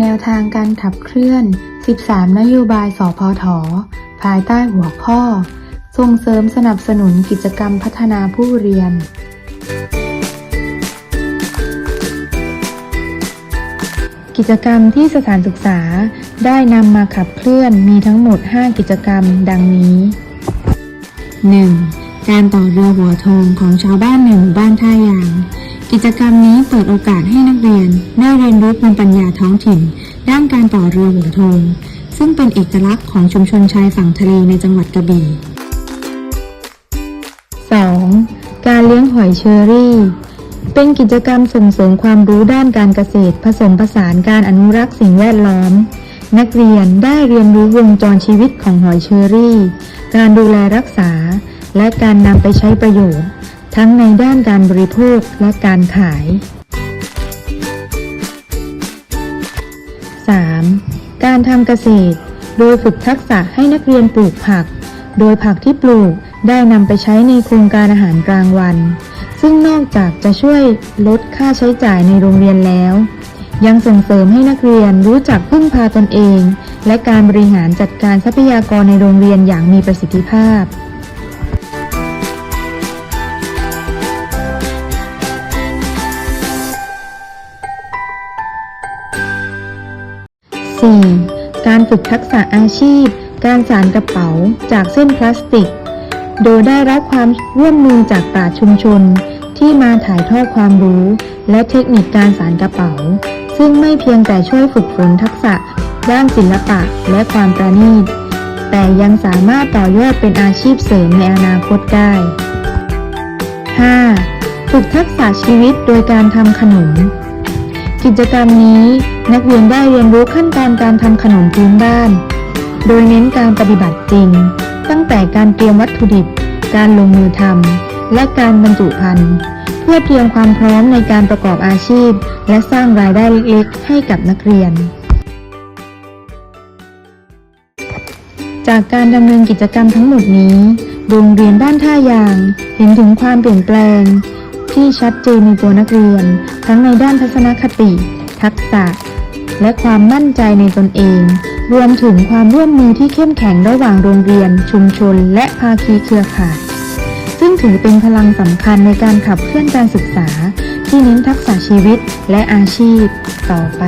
แนวทางการขับเคลื่อน 13 นโยบายสพท ภายใต้หัวข้อ ส่งเสริมสนับสนุนกิจกรรมพัฒนาผู้เรียน กิจกรรมที่สถานศึกษาได้นำมาขับเคลื่อนมีทั้งหมด 5 กิจกรรมดังนี้ 1. การต่อเรือหัวโทงของชาวบ้านหนึ่งบ้านท่ายาง กิจกรรมนี้เปิดโอกาสให้นักเรียนได้เรียนรู้ภูมิปัญญาท้องถิ่น ด้านการต่อเรือหัวโทงซึ่งเป็นเอกลักษณ์ของชุมชนชายฝั่งทะเลในจังหวัดกระบี่ 2. การเลี้ยงหอยเชอรี่ เป็นกิจกรรมส่งเสริมความรู้ด้านการเกษตร ผสมผสานการอนุรักษ์สิ่งแวดล้อม นักเรียนได้เรียนรู้วงจรชีวิตของหอยเชอรี่ การดูแลรักษา และการนำไปใช้ประโยชน์ ทั้งในด้านการบริโภคและการขาย 3. การทำเกษตร โดยฝึกทักษะให้นักเรียนปลูกผัก โดยผักที่ปลูกได้นำไปใช้ในโครงการอาหารกลางวัน ซึ่งนอกจากจะช่วยลดค่าใช้จ่ายในโรงเรียนแล้ว ยังส่งเสริมให้นักเรียนรู้จักพึ่งพาตนเอง และการบริหารจัดการทรัพยากรในโรงเรียนอย่างมีประสิทธิภาพ 4. การฝึกทักษะอาชีพ การสานกระเป๋าจากเส้นพลาสติก โดยได้รับความร่วมมือจากปราชุมชน ที่มาถ่ายทอดความรู้ และเทคนิคการสานกระเป๋า ซึ่งไม่เพียงแต่ช่วยฝึกฝนทักษะ ด้านศิลปะและความประณีต แต่ยังสามารถต่อยอดเป็นอาชีพเสริมในอนาคตได้ 5. ฝึกทักษะชีวิตโดยการทำขนม กิจกรรมนี้ นักเรียนได้เรียนรู้ขั้นตอนการทำขนมพื้นบ้าน โดยเน้นการปฏิบัติจริง ตั้งแต่การเตรียมวัตถุดิบ การลงมือทำและการบรรจุภัณฑ์เพื่อเตรียมความพร้อมในการประกอบอาชีพ และสร้างรายได้เล็กๆให้กับนักเรียน จากการดำเนินกิจกรรมทั้งหมดนี้โรงเรียนบ้านท่ายาง เห็นถึงความเปลี่ยนแปลง ที่ชัดเจนในตัวนักเรียน ทั้งในด้านทัศนคติ ทักษะ และความมั่นใจในตนเอง รวมถึงความร่วมมือที่เข้มแข็งระหว่างโรงเรียน ชุมชน และภาคีเครือข่าย ซึ่งถือเป็นพลังสำคัญในการขับเคลื่อนการศึกษา ที่เน้นทักษะชีวิตและอาชีพต่อไป